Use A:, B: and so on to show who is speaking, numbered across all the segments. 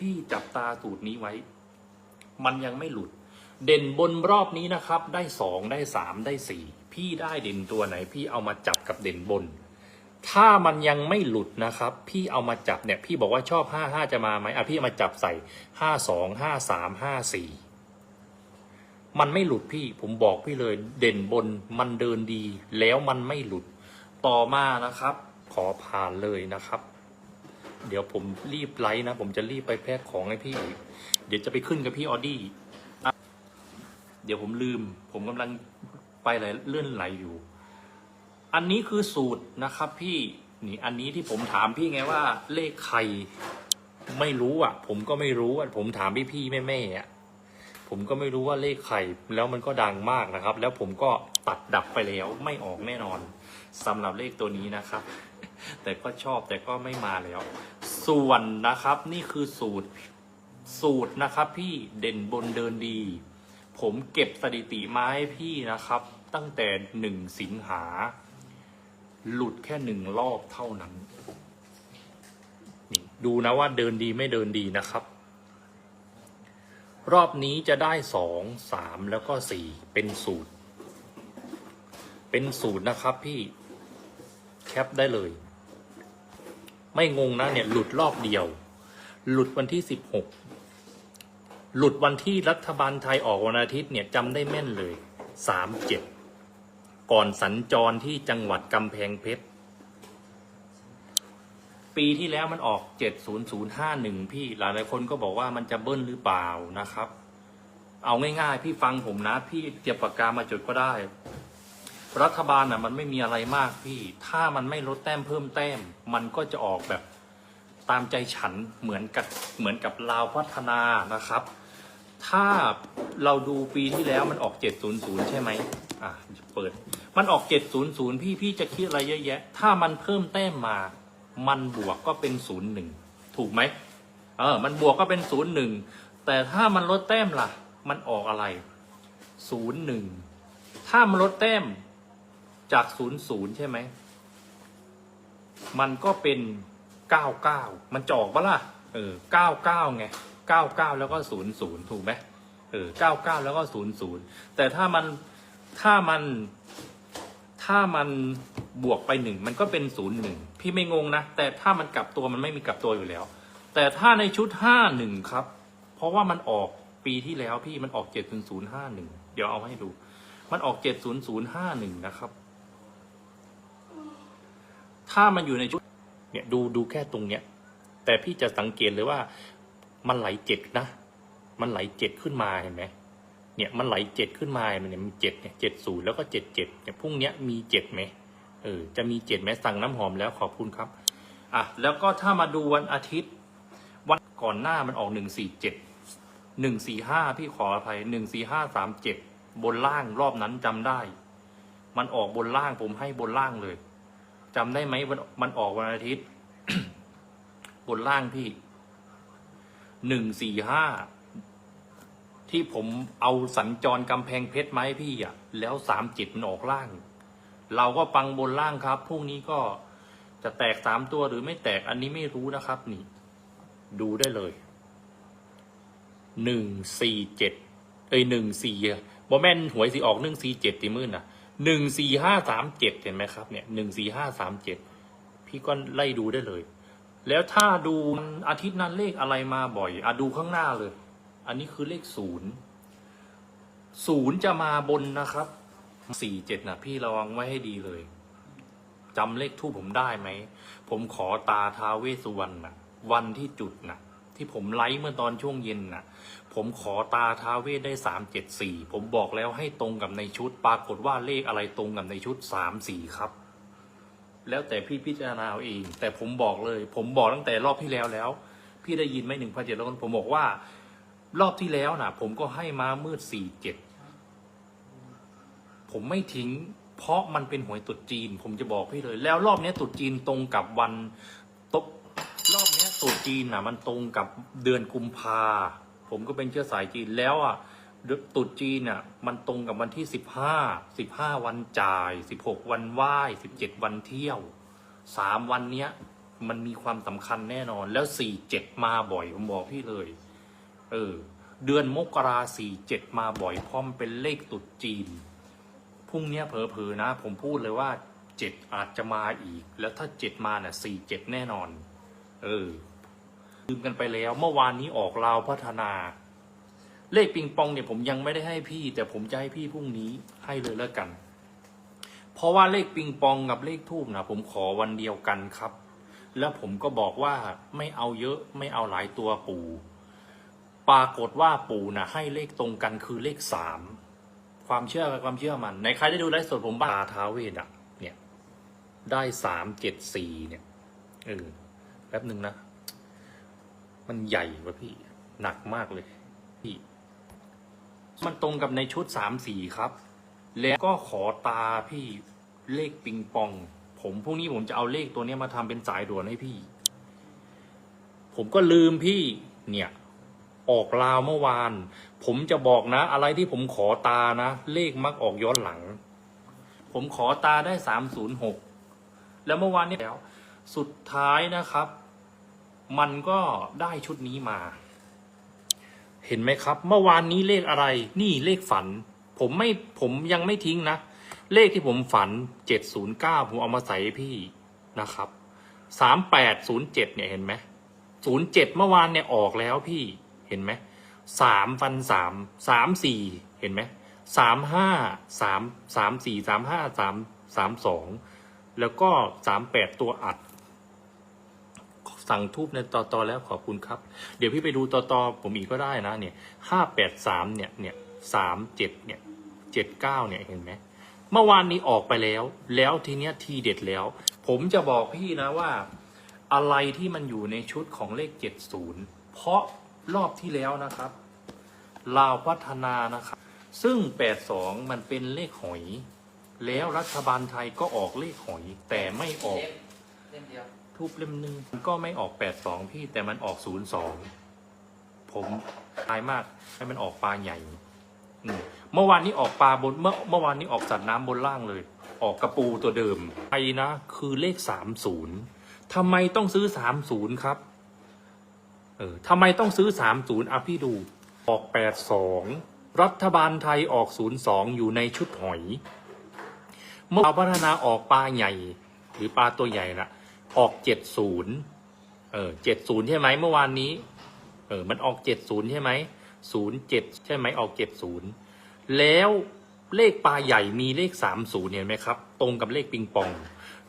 A: พี่จับตาสูตรนี้ไว้ มันยังไม่หลุด เด่นบนรอบนี้นะครับ ได้สองได้สามได้สี่พี่ได้เด่นตัวไหน พี่เอามาจับกับเด่นบน ถ้ามันยังไม่หลุดนะครับ พี่เอามาจับเนี่ย พี่บอกว่าชอบห้าห้าจะมาไหมอะพี่เอามาจับใส่ห้าสองห้าสามห้าสี่มันไม่หลุดพี่ผมบอกพี่เลย เด่นบนมันเดินดี แล้วมันไม่หลุดต่อมานะครับ ขอผ่านเลยนะครับ เดี๋ยวผมรีบไลฟ์นะ ผมจะรีบไปแพ็คของให้พี่ เดี๋ยวจะไปขึ้นกับพี่ออดี้เดี๋ยวผมลืม ผมกำลังไปไหลเลื่อนไหลอยู่ อันนี้คือสูตรนะครับพี่นี่อันนี้ที่ผมถามพี่ไงว่าเลขใครไม่รู้อะ ผมก็ไม่รู้อะผมถามพี่พี่แม่แม่ๆอะผมก็ไม่รู้ว่าเลขใครแล้วมันก็ดังมากนะครับ แล้วผมก็ตัดดับไปแล้วไม่ออกแน่นอนสำหรับเลขตัวนี้นะครับ แต่ก็ชอบแต่ก็ไม่มาแล้ว ส่วนนะครับนี่คือสูตรสูตรนะครับ พี่เด่นบนเดินดี ผมเก็บสถิติมาให้พี่นะครับ ตั้งแต่หนึ่งสิงหา หลุดแค่หนึ่งรอบเท่านั้นนี่ดูนะว่าเดินดีไม่เดินดีนะครับ รอบนี้จะได้สองสามแล้วก็สี่เป็นสูตร เป็นสูตรนะครับพี่แคปได้เลย ไม่งงนะเนี่ยหลุดรอบเดียว หลุดวันที่สิบหกหลุดวันที่รัฐบาลไทยออกวันอาทิตย์เนี่ยจำได้แม่นเลยสามเจ็ดก่อนสัญจรที่จังหวัดกำแพงเพชร ปีที่แล้วมันออก70051พี่หลายหลายคนก็บอกว่ามันจะเบิ้ลหรือเปล่านะครับ เอาง่ายๆ พี่ฟังผมนะ พี่เตรียมปากกามาจดก็ได้ รัฐบาลน่ะมันไม่มีอะไรมากพี่ ถ้ามันไม่ลดแต้มเพิ่มแต้ม มันก็จะออกแบบตามใจฉันเหมือนกับเหมือนกับลาวพัฒนานะครับ ถ้าเราดูปีที่แล้วมันออก 700 ใช่ไหมอะเปิด มันออก 700 พี่พี่จะคิดอะไรเยอะแยะ ถ้ามันเพิ่มแต้มมา มันบวกก็เป็น 01 ถูกไหมเออ มันบวกก็เป็น 01 แต่ถ้ามันลดแต้มล่ะ มันออกอะไร 01 ถ้ามันลดแต้ม จาก00ใช่ไหม มันก็เป็น99มันจอกปะล่ะ เออ99ไง99แล้วก็00ถูกไหมเออ99แล้วก็00แต่ถ้ามันถ้ามันถ้ามันบวกไปหนึ่งมันก็เป็นศูนย์หนึ่งพี่ไม่งงนะ แต่ถ้ามันกลับตัวมันไม่มีกลับตัวอยู่แล้ว แต่ถ้าในชุดห้าหนึ่งครับ เพราะว่ามันออกปีที่แล้วพี่มันออกเจ็ดศูนย์ศูนย์ห้าหนึ่งเดี๋ยวเอาให้ดู มันออกเจ็ดศูนย์ศูนย์ห้าหนึ่งนะครับ ถ้ามันอยู่ในชุดเนี่ยดูดูแค่ตรงเนี้ย แต่พี่จะสังเกตเลยว่า มันไหลเจ็ดนะ มันไหลเจ็ดขึ้นมาเห็นไหมเนี่ยมันไหลเจ็ดขึ้นมามันเนี่ยมีเจ็ดเนี่ยเจ็ดศูนย์แล้วก็เจ็ดเจ็ดเนี่ยพรุ่งเนี้ยมีเจ็ดไหมเออจะมีเจ็ดไหมสั่งน้ำหอมแล้วขอบคุณครับอะแล้วก็ถ้ามาดูวันอาทิตย์ วันก่อนหน้ามันออกหนึ่งสี่เจ็ดหนึ่งสี่ห้าพี่ขออภัยหนึ่งสี่ห้าสามเจ็ดบนล่างรอบนั้นจำได้ มันออกบนล่างผมให้บนล่างเลย จำได้ไหมมันมันออกวันอาทิตย์ บนล่างพี่หนึ่งสี่ห้าที่ผมเอาสัญจรกำแพงเพชรไหมาให้พี่อะ แล้วสามจิตมันออกล่าง เราก็ปังบนล่างครับพรุ่งนี้ก็จะแตกสามตัวหรือไม่แตกอันนี้ไม่รู้นะครับ นี่ ดูได้เลยหนึ่งสี่เจ็ดเอ้ยหนึ่งสี่บอแม่นหวยสีออกหนึ่งสี่เจ็ดตีมื่นอะ หนึ่งสี่ห้าสามเจ็ดเห็นไหมครับเนี่ยหนึ่งสี่ห้าสามเจ็ดพี่ก็ไล่ดูได้เลย แล้วถ้าดูอาทิตย์นั้นเลขอะไรมาบ่อยอะดูข้างหน้าเลย อันนี้คือเลขศูนย์ศูนย์จะมาบนนะครับสี่เจ็ดนะพี่ระวังไว้ให้ดีเลยจำเลขทูปผมได้ไหม ผมขอตาท้าเวสุวรรณนะวันที่จุดนะที่ผมไลฟ์เมื่อตอนช่วงเย็นนะ ผมขอตาท้าเวสได้สามเจ็ดสี่ผมบอกแล้วให้ตรงกับในชุด ปรากฏว่าเลขอะไรตรงกับในชุดสามสี่ครับ แล้วแต่พี่พิจารณาเอาเอง แต่ผมบอกเลย ผมบอกตั้งแต่รอบที่แล้วแล้ว พี่ได้ยินไหมหนึ่งพันเจ็ดร้อยคนผมบอกว่า รอบที่แล้วนะผมก็ให้มามืดสี่เจ็ดผมไม่ทิ้ง เพราะมันเป็นหวยตรุษจีน ผมจะบอกพี่เลย แล้วรอบนี้ยตรุษจีนตรงกับวันตกรอบนี้ยตรุษจีนนะมันตรงกับเดือนกุมภา ผมก็เป็นเชื้อสายจีนแล้วอะเดือนตรุษจีนอะมันตรงกับวันที่สิบห้าสิบห้าวันจ่ายสิบหกวันไหว้สิบเจ็ดวันเที่ยวสามวันเนี้ย มันมีความสำคัญแน่นอน แล้วสี่เจ็ดมาบ่อยผมบอกพี่เลย เออ เดือนมกราสี่เจ็ดมาบ่อยพราะมันเป็นเลขตุดจีนพรุ่งเนี้ยเผลอๆนะ ผมพูดเลยว่าเจ็ดอาจจะมาอีก แล้วถ้าเจ็ดมาเนี่ยสี่เจ็ดแน่นอน เออ ลืมกันไปแล้ว เมื่อวานนี้ออกลาวพัฒนา เลขปิงปองเนี่ยผมยังไม่ได้ให้พี่ แต่ผมจะให้พี่พรุ่งนี้ให้เลยแล้วกัน เพราะว่าเลขปิงปองกับเลขทูบนะผมขอวันเดียวกันครับ แล้วผมก็บอกว่าไม่เอาเยอะไม่เอาหลายตัวปู่ปรากฏว่าปู่นะให้เลขตรงกันคือเลขสามความเชื่อกับความเชื่อมันในใครได้ดูไลฟ์สดผมบ้าตาท้าเวทอะเนี่ย ได้สามเจ็ดสี่เนี่ยเออแป๊บหนึ่งนะ มันใหญ่ว่าพี่ หนักมากเลย พี่ มันตรงกับในชุดสามสีครับ แล้วก็ขอตาพี่เลขปิงปอง ผมพรุ่งนี้ผมจะเอาเลขตัวนี้มาทำเป็นสายด่วนให้พี่ ผมก็ลืมพี่ เนี่ย ออกลาวเมื่อวาน ผมจะบอกนะ อะไรที่ผมขอตานะ เลขมักออกย้อนหลัง ผมขอตาได้สามศูนย์หกแล้วเมื่อวานนี้แล้ว สุดท้ายนะครับ มันก็ได้ชุดนี้มา เห็นไหมครับ เมื่อวานนี้เลขอะไร นี่เลขฝัน ผมไม่ผมยังไม่ทิ้งนะ เลขที่ผมฝันเจ็ดศูนย์เก้าผมเอามาใส่พี่นะครับสามแปดศูนย์เจ็ดเนี่ยเห็นไหมศูนย์เจ็ดเมื่อวานเนี่ยออกแล้วพี่เห็นไหมสามฟันสามสามสี่เห็นไหมสามห้าสามสามสี่สามห้าสามสามสองแล้วก็สามแปดตัวอัด สั่งทูบในต่อตอแล้วขอบคุณครับ เดี๋ยวพี่ไปดูต่อตอผมอีกก็ได้นะเนี่ยห้าแปดสามเนี่ยเนี่ยสามเจ็ดเนี่ยเจ็ดเก้าเนี่ยเห็นไหมเมื่อวานนี้ออกไปแล้ว แล้วทีเนี้ยทีเด็ดแล้ว ผมจะบอกพี่นะว่า อะไรที่มันอยู่ในชุดของเลขเจ็ดศูนย์เพราะรอบที่แล้วนะครับลาวพัฒนานะครับ ซึ่งแปดสองมันเป็นเลขหอย แล้วรัฐบาลไทยก็ออกเลขหอยแต่ไม่ออก
B: เล่มเดียว
A: ทูบเล่มหนึ่งมันก็ไม่ออกแปดสองพี่แต่มันออกศูนย์สองผมทายมากให้มันออกปลาใหญ่เมื่อวานนี้ออกปลาบนเมื่อเมื่อวานนี้ออกสัตว์น้ำบนล่างเลย ออกกระปูตัวเดิมไอนะ คือเลขสามศูนย์ทำไมต้องซื้อสามศูนย์ครับ เออทำไมต้องซื้อสามศูนย์อะพี่ดูออกแปดสองรัฐบาลไทยออกศูนย์สองอยู่ในชุดหอย เมื่อเราพัฒนาออกปลาใหญ่ หรือปลาตัวใหญ่ละ ออกเจ็ดศูนย์เออเจ็ดศูนย์ใช่ไหมเมื่อวานนี้ เออ มันออกเจ็ดศูนย์ใช่ไหมศูนย์เจ็ดใช่ไหมออกเจ็ดศูนย์แล้วเลขปลาใหญ่มีเลขสามศูนย์เห็นไหมครับ ตรงกับเลขปิงปอง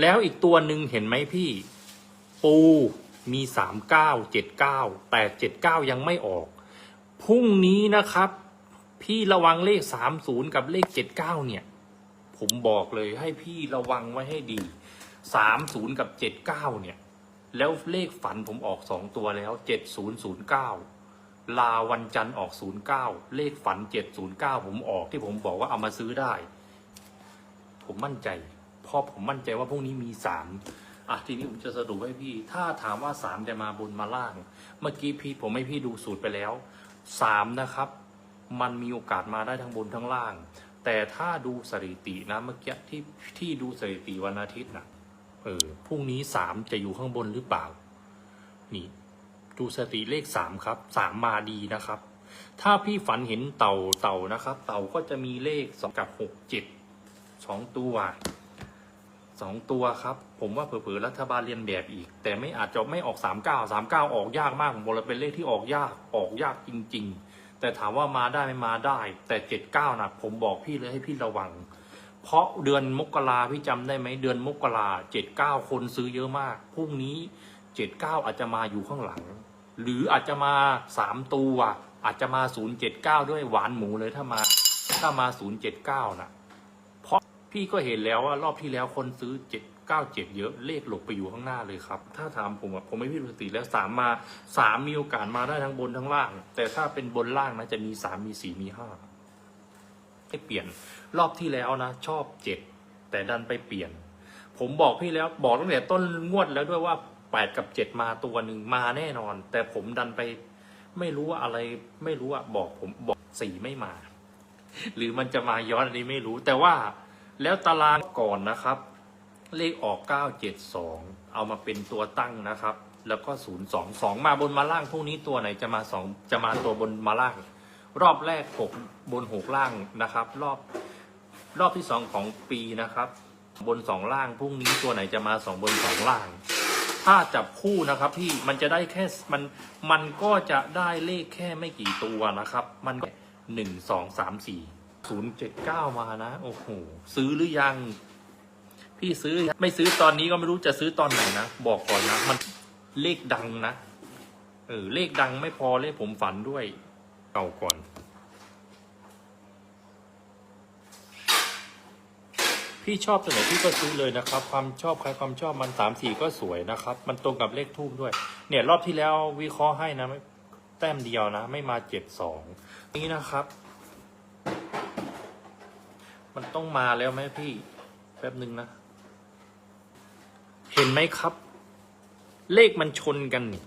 A: แล้วอีกตัวหนึ่งเห็นไหมพี่ ปูมีสามเก้าเจ็ดเก้าแต่เจ็ดเก้ายังไม่ออกพรุ่งนี้นะครับ พี่ระวังเลขสามศูนย์กับเลขเจ็ดเก้าเนี่ย ผมบอกเลยให้พี่ระวังไว้ให้ดี สามศูนย์กับเจ็ดเก้าเนี่ย แล้วเลขฝันผมออกสองตัวแล้วเจ็ดศูนย์ศูนย์เก้าลาวันจันทร์ออกศูนย์เก้าเลขฝันเจ็ดศูนย์เก้าผมออกที่ผมบอกว่าเอามาซื้อได้ ผมมั่นใจเพราะผมมั่นใจว่าพวกนี้มีสามอะทีนี้ผมจะสรุปให้พี่ ถ้าถามว่าสามจะมาบนมาล่าง เมื่อกี้พี่ผมให้พี่ดูสูตรไปแล้วสามนะครับ มันมีโอกาสมาได้ทั้งบนทั้งล่าง แต่ถ้าดูสถิตินะเมื่อกี้ที่ที่ดูสถิติวันอาทิตย์นะ เออพรุ่งนี้สามจะอยู่ข้างบนหรือเปล่า นี่ดูสถิติเลขสามครับสามมาดีนะครับ ถ้าพี่ฝันเห็นเต่าเต่านะครับ เต่าก็จะมีเลขสองกับหกเจ็ดสองตัวสองตัวครับ ผมว่าเผลอๆรัฐบาลเรียนแบบอีก แต่ไม่อาจจะไม่ออกสามเก้าสามเก้าออกยากมากผมบอกเลยเป็นเลขที่ออกยากออกยากจริง ๆ แต่ถามว่ามาได้ไม่มาได้ แต่เจ็ดเก้านะผมบอกพี่เลยให้พี่ระวัง เพราะเดือนมกราพี่จำได้ไหมเดือนมกราเจ็ดเก้าคนซื้อเยอะมากพรุ่งนี้เจ็ดเก้าอาจจะมาอยู่ข้างหลัง หรืออาจจะมาสามตัวอาจจะมาศูนย์เจ็ดเก้าด้วยหวานหมูเลยถ้ามา ถ้ามาศูนย์เจ็ดเก้านะเพราะพี่ก็เห็นแล้วว่ารอบที่แล้วคนซื้อเจ็ดเก้าเจ็ดเยอะเลขหลบไปอยู่ข้างหน้าเลยครับ ถ้าถามผมอะผมไม่พี่ดูสติแล้วสามมาสามมีโอกาสมาได้ทั้งบนทั้งล่าง แต่ถ้าเป็นบนล่างนะจะมีสามมีสี่มีห้า ให้เปลี่ยนรอบที่แล้วนะ ชอบเจ็ดแต่ดันไปเปลี่ยน ผมบอกพี่แล้วบอกตั้งแต่ต้นงวดแล้วด้วยว่าแปดกับเจ็ดมาตัวหนึ่งมาแน่นอน แต่ผมดันไปไม่รู้ว่าอะไรไม่รู้อะบอกผมบอกสี่ไม่มา หรือมันจะมาย้อนอันนี้ไม่รู้ แต่ว่าแล้วตารางก่อนนะครับ เลขออกเก้าเจ็ดสองเอามาเป็นตัวตั้งนะครับ แล้วก็ศูนย์สองสองมาบนมาล่างพวกนี้ตัวไหนจะมาสองจะมาตัวบนมาล่าง รอบแรกหกบนหกล่างนะครับ รอบรอบที่สองของปีนะครับ บนสองล่างพรุ่งนี้ตัวไหนจะมาสองบนสองล่าง ถ้าจับคู่นะครับพี่มันจะได้แค่มันมันก็จะได้เลขแค่ไม่กี่ตัวนะครับ มันก็หนึ่งสองสามสี่ศูนย์เจ็ดเก้ามานะ โอ้โหซื้อหรือยัง พี่ซื้อไม่ซื้อตอนนี้ก็ไม่รู้จะซื้อตอนไหนนะ บอกก่อนนะ มันเลขดังนะเออเลขดังไม่พอเลขผมฝันด้วย เก่าก่อน พี่ชอบตัวไหนพี่ก็ซื้อเลยนะครับ ความชอบใครความชอบมันสามสี่ก็สวยนะครับ มันตรงกับเลขทูบด้วย เนี่ยรอบที่แล้ววิเคราะห์ให้นะไม่แต้มเดียวนะ ไม่มาเจ็ดสองนี้นะครับ มันต้องมาแล้วไหมพี่แป๊บหนึ่งนะเห็นไหมครับ เลขมันชนกันนี่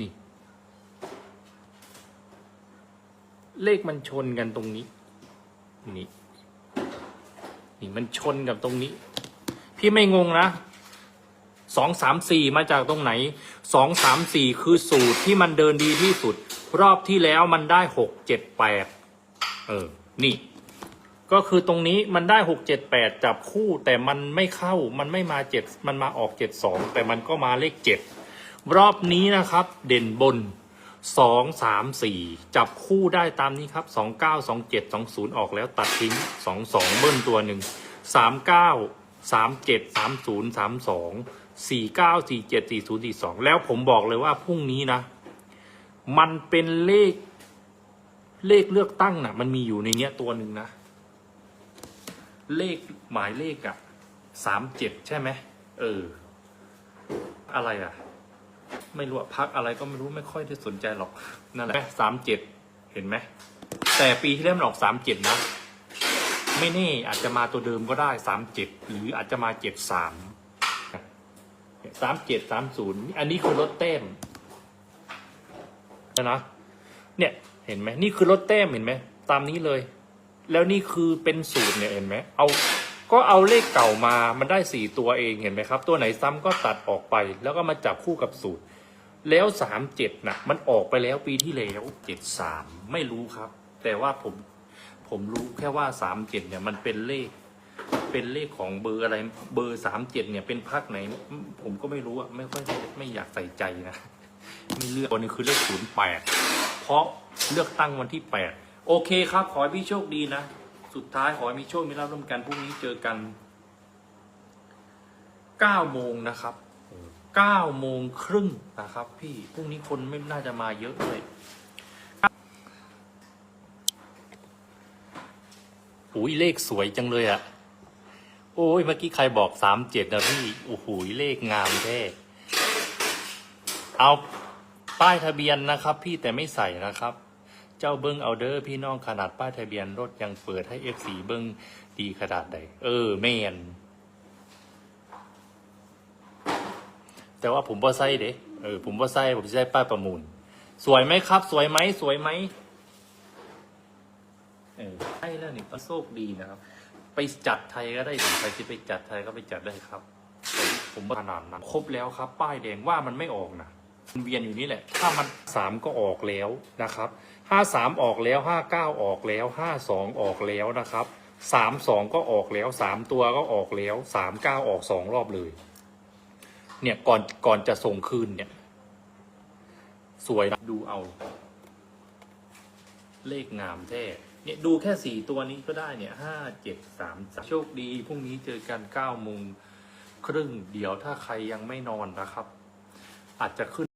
A: นี่ เลขมันชนกันตรงนี้ นี่ นี่มันชนกับตรงนี้ พี่ไม่งงนะสองสามสี่มาจากตรงไหนสองสามสี่คือสูตรที่มันเดินดีที่สุด รอบที่แล้วมันได้หกเจ็ดแปดเออ นี่ ก็คือตรงนี้มันได้หกเจ็ดแปดจับคู่แต่มันไม่เข้ามันไม่มาเจ็ดมันมาออกเจ็ดสองแต่มันก็มาเลขเจ็ดรอบนี้นะครับ เด่นบน สองสามสี่จับคู่ได้ตามนี้ครับสองเก้าสองเจ็ดสองศูนย์ออกแล้วตัดทิ้งสองสองเบิ้ลตัวหนึ่งสามเก้าสามเจ็ดสามศูนย์สามสองสี่เก้าสี่เจ็ดสี่ศูนย์สี่สองแล้วผมบอกเลยว่าพรุ่งนี้นะ มันเป็นเลข เลขเลือกตั้งน่ะ มันมีอยู่ในเนี้ยตัวหนึ่งนะ เลขหมายเลขอะสามเจ็ดใช่ไหมเออ อะไรอะ ไม่รู้พักอะไรก็ไม่รู้ไม่ค่อยได้สนใจหรอกนั่นแหละสามเจ็ดเห็นไหม แต่ปีที่แล้วมันออกสามเจ็ดนะ ไม่แน่อาจจะมาตัวเดิมก็ได้สามเจ็ดหรืออาจจะมาเจ็ดสามสามเจ็ดสามศูนย์อันนี้คือลดแต้มนะนะเนี่ยเห็นไหมนี่คือลดแต้มเห็นไหมตามนี้เลย แล้วนี่คือเป็นสูตรเนี่ยเห็นไหมเอา ก็เอาเลขเก่ามามันได้สี่ตัวเองเห็นไหมครับ ตัวไหนซ้ำก็ตัดออกไป แล้วก็มาจับคู่กับสูตร แล้วสามเจ็ดนะมันออกไปแล้วปีที่แล้วเจ็ดสามไม่รู้ครับ แต่ว่าผมผมรู้แค่ว่าสามเจ็ดเนี่ยมันเป็นเลข เป็นเลขของเบอร์อะไรเบอร์สามเจ็ดเนี่ยเป็นพักไหน ผมก็ไม่รู้อะไม่ค่อยไม่อยากใส่ใจนะไม่เลือกตัวนี้คือเลขศูนย์แปดเพราะเลือกตั้งวันที่แปดโอเคครับ ขอให้พี่โชคดีนะ สุดท้ายขอให้มีโชค มีลาภร่วมกันพรุ่งนี้เจอกันเก้าโมงนะครับเก้าโมงครึ่งนะครับ พี่พรุ่งนี้คนไม่น่าจะมาเยอะเลยอุ้ยเลขสวยจังเลยอะโอ้ยเมื่อกี้ใครบอกสามเจ็ดนะพี่โอ้โหเลขงามแท้เอาป้ายทะเบียนนะครับ พี่แต่ไม่ใส่นะครับ เจ้าเบิ้งเอาเดอร์พี่น้องขนาดป้ายทะเบียนรถยังเปิดให้เอฟซีเบิ้งดีขนาดใด เออแมนแต่ว่าผมบ่ใส่เด้เออผมบ่ใส่ผมจะใส่ป้ายประมูล สวยไหมครับ สวยไหมสวยไหมเออใช่แล้วนี่ก็โชคดีนะครับ ไปจัดไทยก็ได้ดิใครที่ไปจัดไทยก็ไปจัดได้ครับแต่ผมขนาดนั้นครบแล้วครับ ป้ายแดงว่ามันไม่ออกนะ เวียนอยู่นี่แหละ ถ้ามันสามก็ออกแล้วนะครับห้าสามออกแล้วห้าเก้าออกแล้วห้าสองออกแล้วนะครับสามสองก็ออกแล้วสามตัวก็ออกแล้วสามเก้าออกสองรอบเลย เนี่ยก่อนก่อนจะส่งคืนเนี่ย สวยนะดูเอา เลขงามแท้เนี่ยดูแค่สี่ตัวนี้ก็ได้เนี่ยห้าเจ็ดสามสามโชคดีพรุ่งนี้เจอกันเก้าโมงครึ่งเดี๋ยวถ้าใครยังไม่นอนนะครับ อาจจะขึ้น